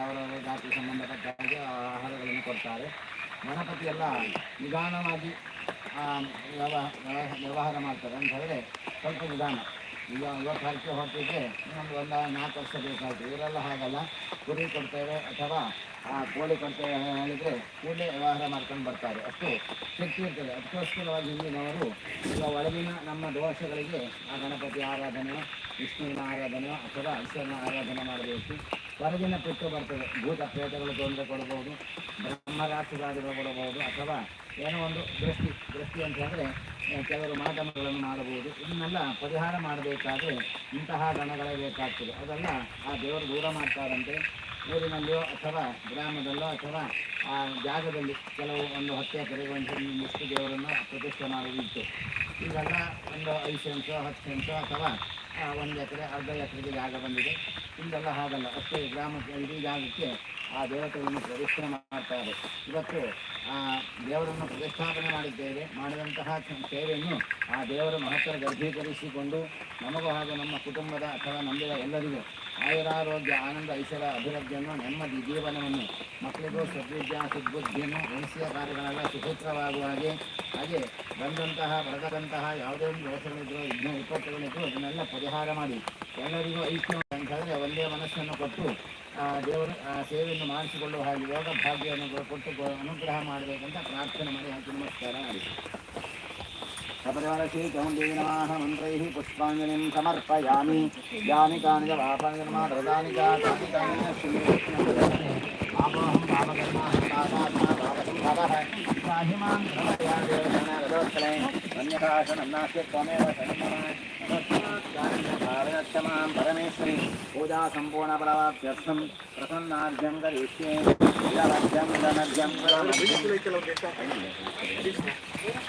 ಅವರವರ ಜಾತಿ ಸಂಬಂಧಪಟ್ಟ ಹಾಗೆ ಆಹಾರಗಳನ್ನು ಕೊಡ್ತಾರೆ. ಗಣಪತಿ ಎಲ್ಲ ನಿಧಾನವಾಗಿ ವ್ಯವಹಾರ ಮಾಡ್ತಾರೆ. ಅಂತ ಹೇಳಿದ್ರೆ ಸ್ವಲ್ಪ ನಿಧಾನ. ಈಗ ಇವತ್ತು ಹರಕೆ ಹೊರಟಿಗೆ ಇನ್ನೊಂದು ಒಂದು ನಾಲ್ಕು ವರ್ಷ ಬೇಕಾಯ್ತು. ಇವರೆಲ್ಲ ಹಾಗಲ್ಲ. ಕುರಿ ಕೊಡ್ತೇವೆ ಅಥವಾ ಆ ಕೋಳಿ ಕಂತ ಹೇಳಿದರೆ ಕೂಡಲೇ ವ್ಯವಹಾರ ಮಾಡ್ಕೊಂಡು ಬರ್ತಾರೆ. ಅಷ್ಟು ಶಕ್ತಿ ಇರ್ತದೆ. ಅದಕ್ಕೋಸ್ಕರವಾಗಿ ಹಿಂದಿನವರು ಈಗ ಒಳಗಿನ ನಮ್ಮ ದೋಷಗಳಿಗೆ ಆ ಗಣಪತಿ ಆರಾಧನೆ ವಿಷ್ಣುವಿನ ಆರಾಧನೆ ಅಥವಾ ಈಶ್ವರನ ಆರಾಧನೆ ಮಾಡಬೇಕು. ಹೊರಗಿನ ಪೆಟ್ಟು ಬರ್ತದೆ. ಭೂತ ಪ್ರೇತಗಳು ತೊಂದರೆ ಕೊಡಬಹುದು ಬ್ರಹ್ಮರಾಕ್ಷಸಾದಿಗಳು ಕೊಡಬಹುದು ಅಥವಾ ಏನೋ ಒಂದು ದೃಷ್ಟಿ ದೃಷ್ಟಿ ಅಂತ ಹೇಳಿದ್ರೆ ಕೆಲವರು ಮಾಧ್ಯಮಗಳನ್ನು ಮಾಡಬಹುದು. ಇದನ್ನೆಲ್ಲ ಪರಿಹಾರ ಮಾಡಬೇಕಾದ್ರೆ ಇಂತಹ ಗಣಗಳೇ ಬೇಕಾಗ್ತದೆ. ಅದೆಲ್ಲ ಆ ದೇವರು ದೂರ ಮಾಡ್ತಾರಂತೆ. ಊರಿನಲ್ಲಿಯೋ ಅಥವಾ ಗ್ರಾಮದಲ್ಲೋ ಅಥವಾ ಆ ಜಾಗದಲ್ಲಿ ಕೆಲವು ಒಂದು ಹತ್ತು ಎಕರೆ ಒಂದು ಇಷ್ಟು ದೇವರನ್ನು ಪ್ರತಿಷ್ಠೆ ಮಾಡುವುದಿತ್ತು. ಈಗೆಲ್ಲ ಒಂದು ಐದು ಸೆಂಟ್ಸು ಹತ್ತು ಸೆನ್ಸು ಅಥವಾ ಒಂದು ಎಕರೆ, ಅರ್ಧ ಎಕರೆಗೆ ಜಾಗ ಬಂದಿದೆ. ಇಲ್ಲೆಲ್ಲ ಹಾಗಲ್ಲ. ಅಷ್ಟೇ ಗ್ರಾಮ ಇಡೀ ಜಾಗಕ್ಕೆ ಆ ದೇವತೆಯನ್ನು ಪ್ರದರ್ಶನ ಮಾಡ್ತಾರೆ ಇವತ್ತು ದೇವರನ್ನು ಪ್ರತಿಷ್ಠಾಪನೆ ಮಾಡಿದ್ದೇವೆ, ಮಾಡಿದಂತಹ ಸೇವೆಯನ್ನು ಆ ದೇವರ ಮಹತ್ವ ಗರ್ಭೀಕರಿಸಿಕೊಂಡು ನಮಗೂ ಹಾಗೂ ನಮ್ಮ ಕುಟುಂಬದ ಅಥವಾ ನಂಬಿದ ಎಲ್ಲರಿಗೂ ಆಯುರಾರೋಗ್ಯ, ಆನಂದ, ಐಶ್ವರ್ಯ, ಅಭಿವೃದ್ಧಿಯನ್ನು, ನೆಮ್ಮದಿ, ಜೀವನವನ್ನು, ಮಕ್ಕಳಿಗೂ ಸದ್ವಿದ್ಯಾ, ಸದ್ಬುದ್ಧಿಯನ್ನು ವಯಸ್ಸಿಯ ಕಾರ್ಯಗಳೆಲ್ಲ ಸುಸೂತ್ರವಾಗುವ ಹಾಗೆ ಹಾಗೆ ಬಂದಂತಹ, ಬರದಂತಹ ಯಾವುದೇ ಒಂದು ದೋಷಗಳಿದ್ದರೂ ವಿಘ್ನ ವಿಪತ್ತುಗಳಿದ್ದರೂ ಅದನ್ನೆಲ್ಲ ಪರಿಹಾರ ಮಾಡಿ ಎಲ್ಲರಿಗೂ ಐಕ್ಯ ಅಂತ ಹೇಳಿದ್ರೆ ಒಂದೇ ಮನಸ್ಸನ್ನು ಕೊಟ್ಟು ಆ ದೇವರು ಆ ಸೇವೆಯನ್ನು ಮಾಡಿಸಿಕೊಳ್ಳುವ ಹಾಗೆ ಯೋಗ ಭಾಗ್ಯವನ್ನು ಕೊಟ್ಟು ಗೊ- ಅನುಗ್ರಹ ಮಾಡಬೇಕಂತ ಪ್ರಾರ್ಥನೆ ಮಾಡಿ ಹಾಕಿ ನಮಸ್ಕಾರ ಮಾಡಿ ಸಪರಿವಾರ ಶ್ರೀ ಚೌಂಡಿ ನಮಃ ಮಂತ್ರೈಃ ಪುಷ್ಪಾಂಜಲಿಂ ಸಮರ್ಪಯಾಮಿ ಯಾನಿ ಕಾನಿ ಚ अन्यथाशनन्नास्यत्वमेव परमेश्वरी। पूजा सम्पूर्णफलवाप्यर्थं प्रसन्नार्घ्यं करिष्ये।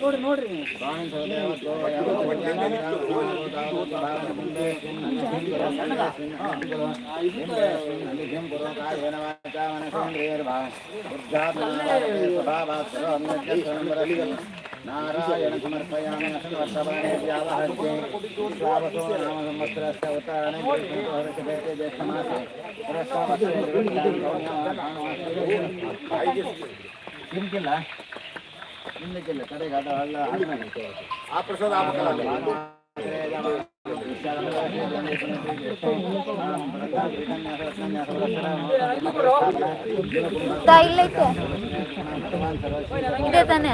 ನೋಡಿ ನೋಡ್ರಿ ನಾರಾಯಣ ಸಮರ್ಪಯಾಮಿ ಅಷ್ಟವರ್ಷವಾಣಿ ವ್ಯಾವಹರ್ಗೆ ಶ್ರಾವಸೋ ನಾಮ ಸಂವತ್ಸರಸ್ಯ ಉತ್ತರಾಯಣೆ ಹರ್ಷಭೇತೆ ಜ್ಯೇಷ್ಠ ಮಾಸೆ ನಿಮ್ಗಿಲ್ಲ ನಿಮ್ಗಿಲ್ಲ ಕಡೆಗೆ ಅದು ಅಲ್ಲ ಆ ಪ್ರಸಾದ ಇಲ್ಲೈತೆ. ಇದೆ ತಾನೆ?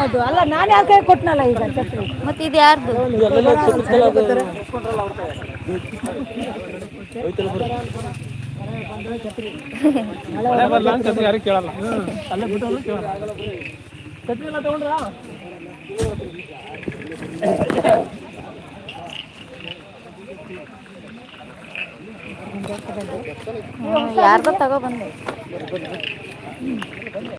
ಅದು ಅಲ್ಲ ನಾನು ಯಾರ ಕೈ ಕೊಟ್ನಲ್ಲ ಈಗ ಮತ್ತೆ ಇದು ಯಾರ್ದು ಯಾರು? ಕೇಳಲ್ಲ ಅಲ್ಲೇ ಬಿಟ್ಟು ಕೇಳಲ್ಲ ಛತ್ರಿ ಎಲ್ಲ ತಗೊಂಡ್ರಾ ಯಾರ್ದ ತಗೋ ಬಂದೆ.